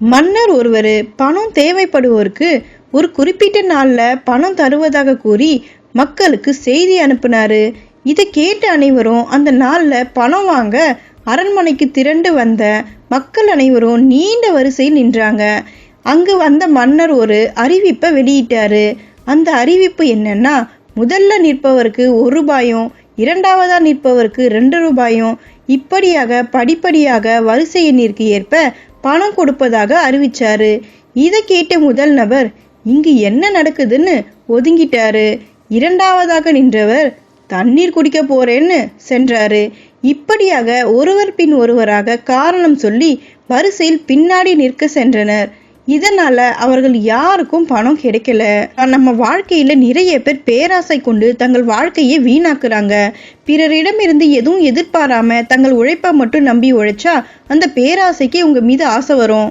மன்னர் ஒருவர் பணம் தேவைப்படுவோருக்கு ஒரு குறிப்பிட்ட நாளில் பணம் தருவதாக கூறி மக்களுக்கு செய்தி அனுப்பினார். இதை கேட்ட அனைவரும் அந்த நாளில் பணம் வாங்க அரண்மனைக்கு திரண்டு வந்த மக்கள் அனைவரும் நீண்ட வரிசையில் நின்றாங்க. அங்கு வந்த மன்னர் ஒரு அறிவிப்பை வெளியிட்டாரு. அந்த அறிவிப்பு என்னன்னா முதல்ல நிற்பவருக்கு ஒரு ரூபாயும் இரண்டாவதாக நிற்பவருக்கு ரெண்டு ரூபாயும் இப்படியாக படிப்படியாக வரிசை எண்ணிற்கு ஏற்ப பணம் கொடுப்பதாக அறிவிச்சாரு. இதை கேட்ட முதல் நபர் இங்கு என்ன நடக்குதுன்னு? ஒதுங்கிட்டாரு. இரண்டாவதாக நின்றவர் தண்ணீர் குடிக்க போறேன்னு சென்றாரு. இப்படியாக ஒருவர் பின் ஒருவராக காரணம் சொல்லி வரிசையில் பின்னாடி நிற்க சென்றனர். இதனால அவர்கள் யாருக்கும் பணம் கிடைக்கல. நம்ம வாழ்க்கையில நிறைய பேர் பேராசை கொண்டு தங்கள் வாழ்க்கையை வீணாக்குறாங்க. பிறரிடமிருந்து எதுவும் எதிர்பாராம தங்கள் உழைப்பை மட்டும் நம்பி உழைச்சா அந்த பேராசைக்கு உங்க மீது ஆசை வரும்.